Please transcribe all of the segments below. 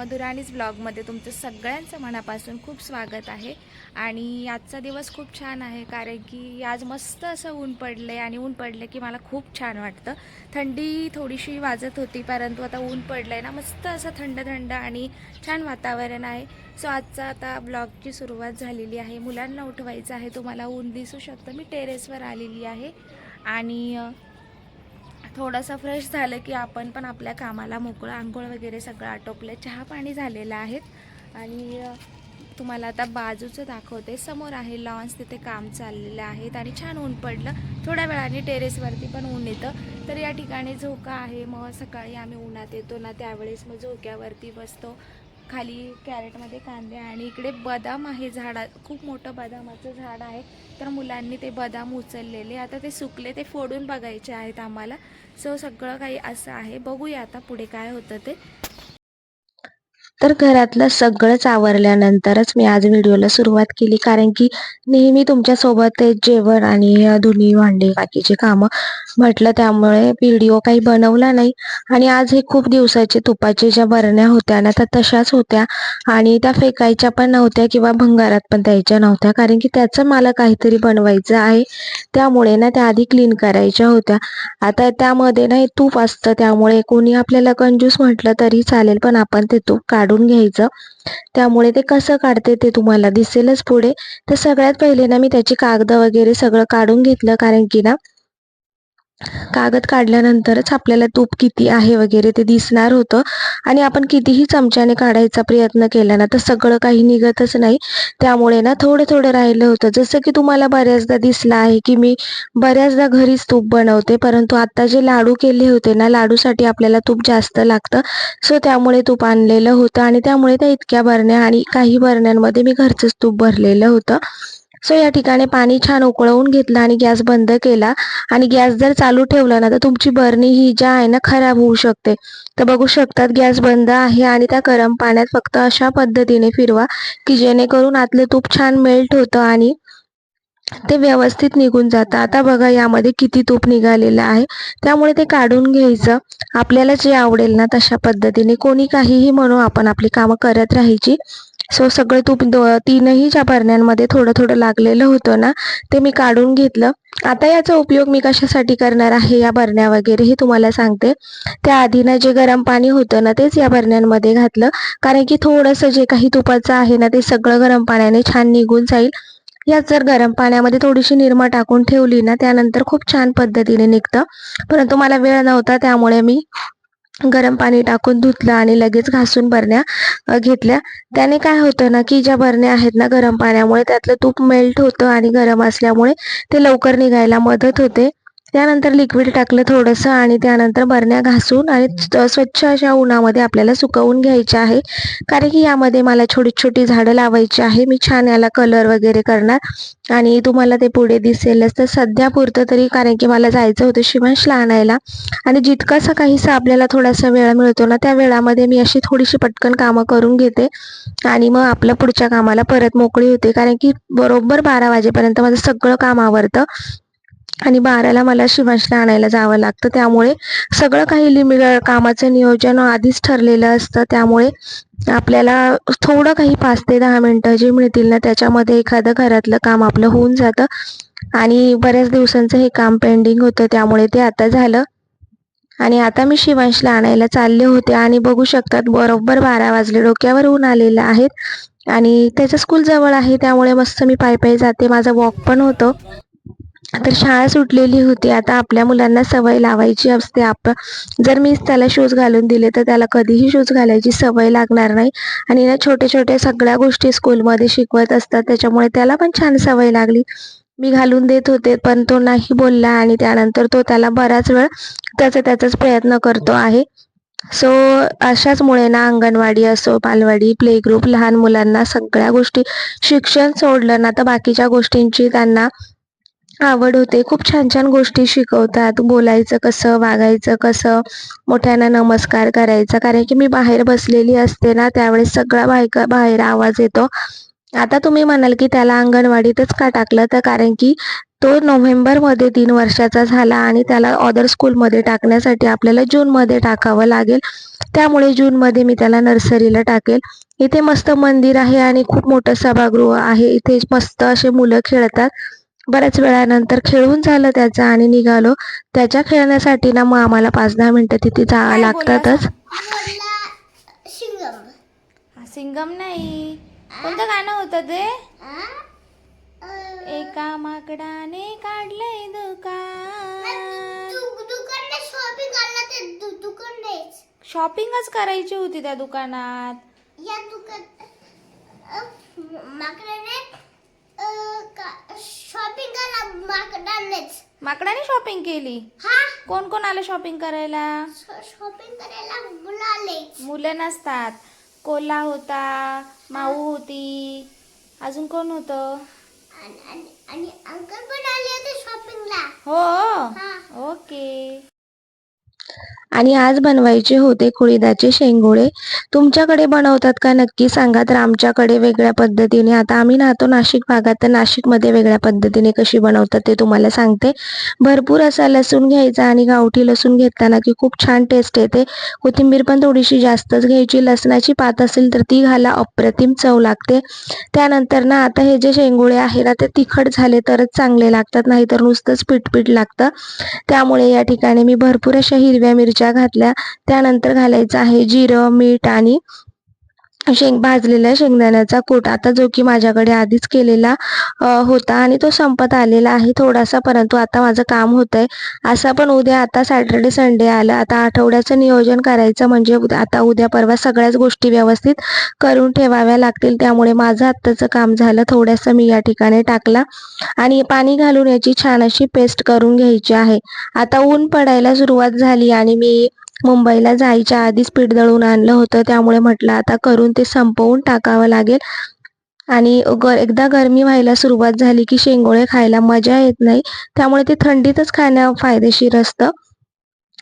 मधुराणीच ब्लॉगमध्ये तुमचं सगळ्यांचं मनापासून खूप स्वागत आहे. आणि आजचा दिवस खूप छान आहे कारण की आज मस्त असं ऊन पडले आणि ऊन पडले की मला खूप छान वाटतं. थंडी थोडीशी वाजत होती परंतु आता ऊन पडलं आहे ना मस्त असं थंड थंड आणि छान वातावरण आहे. सो आजचा आता ब्लॉगची सुरुवात झालेली आहे. मुलांना उठवायचं आहे तुम्हाला ऊन दिसू शकतं. मी टेरेसवर आलेली आहे. आणि थोडंसं फ्रेश झालं की आपण पण आपल्या कामाला मोकळं आंघोळ वगैरे सगळं आटोपलं. चहा पाणी झालेलं आहेत. आणि तुम्हाला आता बाजूचं दाखवते. समोर आहे लॉन्स तिथे काम चाललेलं आहेत आणि छान ऊन पडलं. थोड्या वेळाने टेरेसवरती पण ऊन येतं. तर या ठिकाणी झोका आहे. मग सकाळी आम्ही उन्हात येतो ना त्यावेळेस मग झोक्यावरती बसतो. खाली कॅरेटमध्ये कांदे आणि इकडे बदाम आहे झाडा खूप मोठं बदामाचं झाड आहे. तर मुलांनी ते बदाम उचललेले. आता ते सुकले ते फोडून बघायचे आहेत आम्हाला. सो सगळं काही असं आहे. बघूया आता पुढे काय होतं ते. तर घरातलं सगळंच आवरल्यानंतरच मी आज व्हिडिओला सुरुवात केली. कारण की नेहमी तुमच्यासोबत जेवण आणि धुणी भांडी बाकीचे कामं म्हटलं त्यामुळे व्हिडिओ काही बनवला नाही. आणि आज हे खूप दिवसाचे तुपाचे ज्या बरण्या होत्या ना त्या तशाच होत्या. आणि त्या फेकायच्या पण नव्हत्या किंवा भंगारात पण द्यायच्या नव्हत्या. कारण की त्याचं मला काहीतरी बनवायचं आहे. त्यामुळे ना त्या आधी क्लीन करायच्या होत्या. आता त्यामध्ये ना तूप असतं. त्यामुळे कोणी आपल्याला कंजूस म्हटलं तरी चालेल पण आपण ते तूप काढून घ्यायचं. त्यामुळे ते कसं काढते ते तुम्हाला दिसेलच पुढे. तर सगळ्यात पहिले ना मी त्याची कागद वगैरे सगळं काढून घेतलं. कारण की ना कागद काढल्यानंतरच आपल्याला तूप किती आहे वगैरे ते दिसणार होतं. आणि आपण कितीही चमच्याने काढायचा प्रयत्न केला ना तर सगळं काही निघतच नाही. त्यामुळे ना थोडं थोडं राहिलं होतं. जसं की तुम्हाला बऱ्याचदा दिसलं आहे की मी बऱ्याचदा घरीच तूप बनवते परंतु आता जे लाडू केले होते ना लाडूसाठी आपल्याला तूप जास्त लागतं. सो त्यामुळे तूप आणलेलं होतं आणि त्यामुळे त्या इतक्या बरण्या आणि काही बरण्यांमध्ये मी घरचंच तूप भरलेलं होतं. सो या ठिकाणी पाणी छान उकळवून घेतलं आणि गॅस बंद केला. आणि गॅस जर चालू ठेवला ना तर तुमची बरणी ही ज्या आहे ना खराब होऊ शकते. तर बघू शकतात गॅस बंद आहे आणि त्या गरम पाण्यात फक्त अशा पद्धतीने फिरवा की जेणेकरून आतले तूप छान मेल्ट होतं आणि ते व्यवस्थित निघून जातं. आता बघा यामध्ये किती तूप निघालेलं आहे. त्यामुळे ते काढून घ्यायचं. आपल्याला जे आवडेल ना तशा पद्धतीने. कोणी काहीही म्हणू आपण आपली कामं करत राहायची. सो सगळं तूप तीनही ज्या बरण्यांमध्ये थोडं थोडं लागलेलं होतं ना ते मी काढून घेतलं. आता याचा उपयोग मी कशासाठी करणार आहे या बरण्या वगैरे हे तुम्हाला सांगते. त्याआधी ना जे गरम पाणी होतं ना तेच या बरण्यांमध्ये घातलं. कारण की थोडंसं जे काही तुपाचं आहे ना ते सगळं गरम पाण्याने छान निघून जाईल. यात जर गरम पाण्यामध्ये थोडीशी निरमा टाकून ठेवली ना त्यानंतर खूप छान पद्धतीने निघतं. परंतु मला वेळ नव्हता त्यामुळे मी गरम पाणी टाकून धुतलं आणि लगेच घासून बरण्या घेतल्या. त्याने काय होतं ना की ज्या बरण्या आहेत ना गरम पाण्यामुळे त्यातलं तूप मेल्ट होतं आणि गरम असल्यामुळे ते लवकर निघायला मदत होते. त्यानंतर लिक्विड टाकलं थोडंसं आणि त्यानंतर बरण्या घासून आणि स्वच्छ अशा उन्हामध्ये आपल्याला सुकवून घ्यायचे आहे. कारण की यामध्ये मला छोटी छोटी झाडं लावायची आहे. मी छान याला कलर वगैरे करणार आणि तुम्हाला ते पुढे दिसेलच. तर सध्या पुरतं तरी कारण की मला जायचं होतं शिवांशला आणायला आणि जितकासा काहीसा आपल्याला थोडासा वेळ मिळतो ना त्या वेळामध्ये मी अशी थोडीशी पटकन कामं करून घेते आणि मग आपलं पुढच्या कामाला परत मोकळी होते. कारण की बरोबर बारा वाजेपर्यंत माझं सगळं काम आवरतं. आणि बाराला मला शिवांशला आणायला जावं लागतं. त्यामुळे सगळं काही लिमिट कामाचं नियोजन आधीच ठरलेलं असतं. त्यामुळे आपल्याला थोडं काही पाच ते दहा मिनटं जे मिळतील ना त्याच्यामध्ये एखादं घरातलं काम आपलं होऊन जातं. आणि बऱ्याच दिवसांचं हे काम पेंडिंग होतं. त्यामुळे ते आता झालं. आणि आता मी शिवांशला आणायला चालले होते. आणि बघू शकतात बरोबर बारा वाजले डोक्यावर ऊन आलेलं आहेत. आणि त्याचं स्कूल जवळ आहे. त्यामुळे मस्त मी पायी पायी जाते. माझा वॉक पण होतो. तर शाळा सुटलेली होती. आता आपल्या मुलांना सवय लावायची असते. आपण जर मीच त्याला शूज घालून दिले तर त्याला कधीही शूज घालायची सवय लागणार नाही. आणि ना छोटे छोटे सगळ्या गोष्टी स्कूलमध्ये शिकवत असतात. त्याच्यामुळे त्याला पण छान सवय लागली. मी घालून देत होते पण तो नाही बोलला आणि त्यानंतर तो त्याला बराच वेळ त्याचा त्याचाच प्रयत्न करतो आहे. सो अशाचमुळे ना अंगणवाडी असो बालवाडी प्ले ग्रुप लहान मुलांना सगळ्या गोष्टी शिक्षण सोडलं ना तर बाकीच्या गोष्टींची त्यांना आवड होते. खूप छान छान गोष्टी शिकवतात. बोलायचं कसं वागायचं कसं मोठ्यांना नमस्कार करायचा. कारण की मी बाहेर बसलेली असते ना त्यावेळेस सगळा बायका बाहेर आवाज येतो. आता तुम्ही म्हणाल की त्याला अंगणवाडीतच का टाकलं? तर कारण की तो नोव्हेंबरमध्ये तीन वर्षाचा झाला आणि त्याला अदर स्कूलमध्ये टाकण्यासाठी आपल्याला जूनमध्ये टाकावं लागेल. त्यामुळे जूनमध्ये मी त्याला नर्सरीला टाकेल. इथे मस्त मंदिर आहे आणि खूप मोठं सभागृह आहे. इथे मस्त असे मुलं खेळतात. बऱ्याच वेळानंतर खेळून झालं त्याचं आणि निघालो. त्याच्या खेळण्यासाठी ना मग आम्हाला पाच दहा मिनिटं तिथे जावं लागतातच. हा, सिंगम नाही. कोणतं गाणं होतं ते? एका माकडाने काढलंय दुकान. शॉपिंगच करायची होती त्या दुकानात. शॉपिंग करा माकडानेच माकडाने शॉपिंग केली? कोण कोण आलं शॉपिंग करायला? शॉपिंग करायला बोलाले मुलं नसतात. कोल्हा होता माऊ होती. अजून कोण होतं? आणि अंकल पण आले होते शॉपिंगला हो. हा. ओके. आणि आज बनवायचे होते कुळीदाचे शेंगोळे. तुमच्याकडे बनवतात का नक्की सांगा तर आमच्याकडे वेगळ्या पद्धतीने. आता आम्ही राहतो नाशिक भागात तर नाशिकमध्ये वेगळ्या पद्धतीने कशी बनवतात ते तुम्हाला सांगते. भरपूर असा लसूण घ्यायचा आणि गावठी लसूण घेताना की खूप छान टेस्ट येते. कोथिंबीर पण थोडीशी जास्तच घ्यायची. लसणाची पात असेल तर ती घाला अप्रतिम चव लागते. त्यानंतर ना आता हे जे शेंगोळे आहे ना ते तिखट झाले तरच चांगले लागतात नाहीतर नुसतंच पीठ लागतं. त्यामुळे या ठिकाणी मी भरपूर अशा हिरव्या मिरच्या घातल्या त्यानंतर घालायचं आहे जिरं मीठ आणि शेंग भाजलेल्या शेंगदाण्याचा कूट. आता जो की माझ्याकडे आधीच केलेला होता आणि तो संपत आलेला आहे थोडासा परंतु आता माझं काम होतंय. असं पण उद्या आता सॅटर्डे संडे आलं. आता आठवड्याचं नियोजन करायचं म्हणजे उद्या आता उद्या परवा सगळ्याच गोष्टी व्यवस्थित करून ठेवाव्या लागतील. त्यामुळे माझं आत्ताचं काम झालं. थोडंसं मी या ठिकाणी टाकला आणि पाणी घालून याची छान अशी पेस्ट करून घ्यायची आहे. आता ऊन पडायला सुरुवात झाली आणि मी मुंबईला जायच्या आधीच पीठ दळून आणलं होतं. त्यामुळे म्हटलं आता करून ते संपवून टाकावं लागेल. आणि गर एकदा गरमी व्हायला सुरुवात झाली की शेंगोळे खायला मजा येत नाही. त्यामुळे ते थंडीतच खाणं फायदेशीर असतं.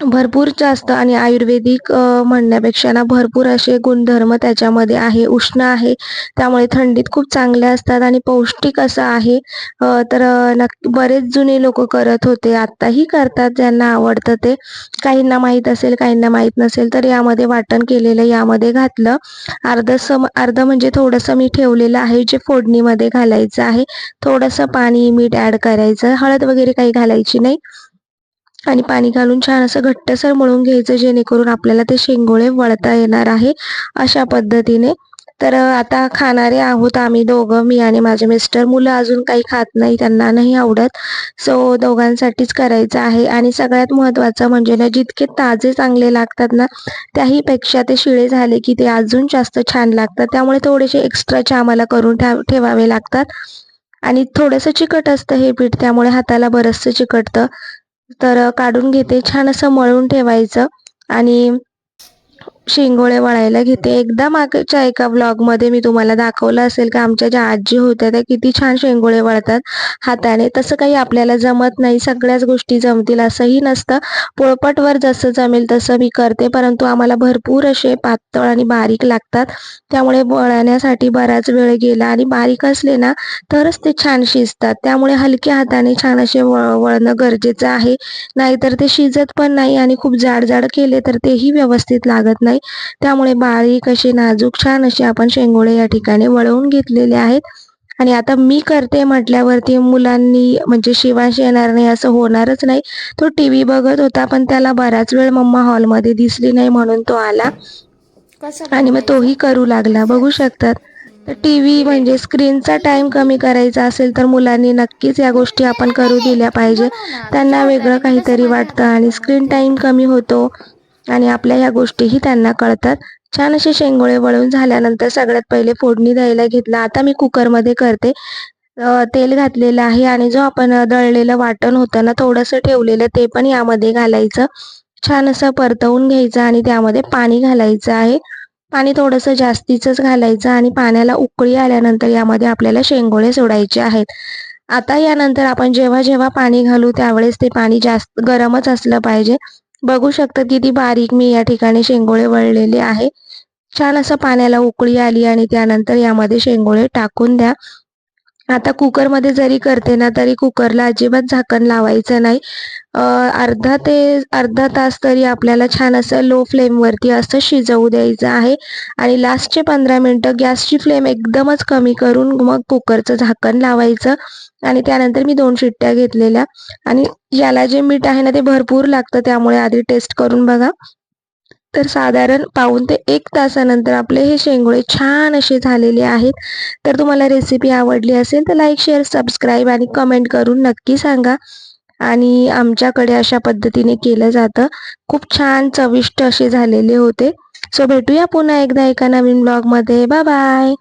भरपूर जास्त आणि आयुर्वेदिक म्हणण्यापेक्षा ना भरपूर असे गुणधर्म त्याच्यामध्ये आहे. उष्ण आहे त्यामुळे थंडीत खूप चांगले असतात आणि पौष्टिक असं आहे. तर नक्की बरेच जुने लोक करत होते आत्ताही करतात ज्यांना आवडतं ते. काहींना माहीत असेल काहींना माहीत नसेल तर यामध्ये वाटण केलेलं यामध्ये घातलं. अर्ध सम अर्ध म्हणजे थोडंसं मी ठेवलेलं आहे जे फोडणीमध्ये घालायचं आहे. थोडंसं पाणी मीठ ॲड करायचं. हळद वगैरे काही घालायची नाही. आणि पाणी घालून छान असं घट्टसर मळून घ्यायचं जेणेकरून आपल्याला ते शेंगोळे वळता येणार आहे अशा पद्धतीने. तर आता खाणारे आहोत आम्ही दोघं मी आणि माझे मिस्टर मुलं अजून काही खात नाही त्यांना नाही आवडत. सो दोघांसाठीच करायचं आहे. आणि सगळ्यात महत्त्वाचं म्हणजे ना जितके ताजे चांगले लागतात ना त्याहीपेक्षा ते शिळे झाले की ते अजून जास्त छान लागतात. त्यामुळे थोडेसे एक्स्ट्राचे आम्हाला करून ठेव ठेवावे लागतात. आणि थोडंसं चिकट असतं हे पीठ त्यामुळे हाताला बरंचसं चिकटतं. तर काढून घेते. छान असं मळून ठेवायचं. आणि शेंगोळे वळायला घेते. एकदा मागच्या एका ब्लॉगमध्ये मी तुम्हाला दाखवलं असेल का आमच्या ज्या आजी होत्या त्या किती छान शेंगोळे वळतात हाताने. तसं काही आपल्याला जमत नाही सगळ्याच गोष्टी जमतील असंही नसतं. पोळपटवर जसं जमेल तसं मी करते परंतु आम्हाला भरपूर असे पातळ आणि बारीक लागतात. त्यामुळे वळण्यासाठी बराच वेळ गेला आणि बारीक असले ना तरच ते छान शिजतात. त्यामुळे हलक्या हाताने छान असे वळ वळणं गरजेचं आहे. नाहीतर ते शिजत पण नाही आणि खूप जाड जाड केले तर तेही व्यवस्थित लागत नाही. त्यामुळे बारीक असे नाजूक छान असे आपण शेंगोळे या ठिकाणी वळवून घेतलेले आहेत आणि आता मी करते म्हटल्यावरती मुलांनी म्हणजे शिवांश येणार नाही असं होणारच नाही तो टी व्ही बघत होता पण त्याला बराच वेळ मम्मा हॉलमध्ये दिसली नाही म्हणून तो आला आणि मग? तोही करू लागला बघू शकतात तर टी व्ही म्हणजे स्क्रीनचा टाइम कमी करायचा असेल तर मुलांनी नक्कीच या गोष्टी आपण करू दिल्या पाहिजे ना. त्यांना वेगळं. काहीतरी वाटतं आणि? स्क्रीन टाइम कमी होतो आणि आपल्या ह्या गोष्टीही त्यांना कळतात. छान असे शेंगोळे वळून झाल्यानंतर सगळ्यात पहिले फोडणी द्यायला घेतलं. आता मी कुकरमध्ये करते. तेल घातलेलं आहे आणि जो आपण दळलेलं वाटण होतं ना थोडंसं ठेवलेलं ते पण यामध्ये घालायचं. छान असं परतवून घ्यायचं आणि त्यामध्ये पाणी घालायचं आहे. पाणी थोडंसं जास्तीचंच घालायचं आणि पाण्याला उकळी आल्यानंतर यामध्ये आपल्याला शेंगोळे सोडायचे आहेत. आता यानंतर आपण जेव्हा जेव्हा पाणी घालू त्यावेळेस ते पाणी जास्त गरमच असलं पाहिजे. बघू शकता किती बारीक मी या ठिकाणी शेंगोळे वळलेले आहे. छान असं पाण्याला उकळी आली आणि त्यानंतर यामध्ये शेंगोळे टाकून द्या. आता कुकरमध्ये जरी करते ना तरी कुकरला अजिबात झाकण लावायचं नाही. अर्धा ते अर्धा तास तरी आपल्याला छान असं लो फ्लेमवरती असं शिजवू द्यायचं आहे. आणि लास्टचे पंधरा मिनटं गॅसची फ्लेम एकदमच कमी करून मग कुकरचं झाकण लावायचं. आणि त्यानंतर मी दोन शिट्ट्या घेतलेल्या. आणि याला जे मीठ आहे ना ते भरपूर लागतं त्यामुळे आधी टेस्ट करून बघा. तर साधारण पाऊन ते एक तासानंतर आपले हे शेंगोळे छान असे झालेले आहेत. तर तुम्हाला रेसिपी आवडली असेल तर लाईक शेअर सबस्क्राईब आणि कमेंट करून नक्की सांगा. आणि आमच्याकडे अशा पद्धतीने केलं जातं. खूप छान चविष्ट असे झालेले होते. सो भेटूया पुन्हा एकदा एका नवीन ब्लॉगमध्ये बाय बाय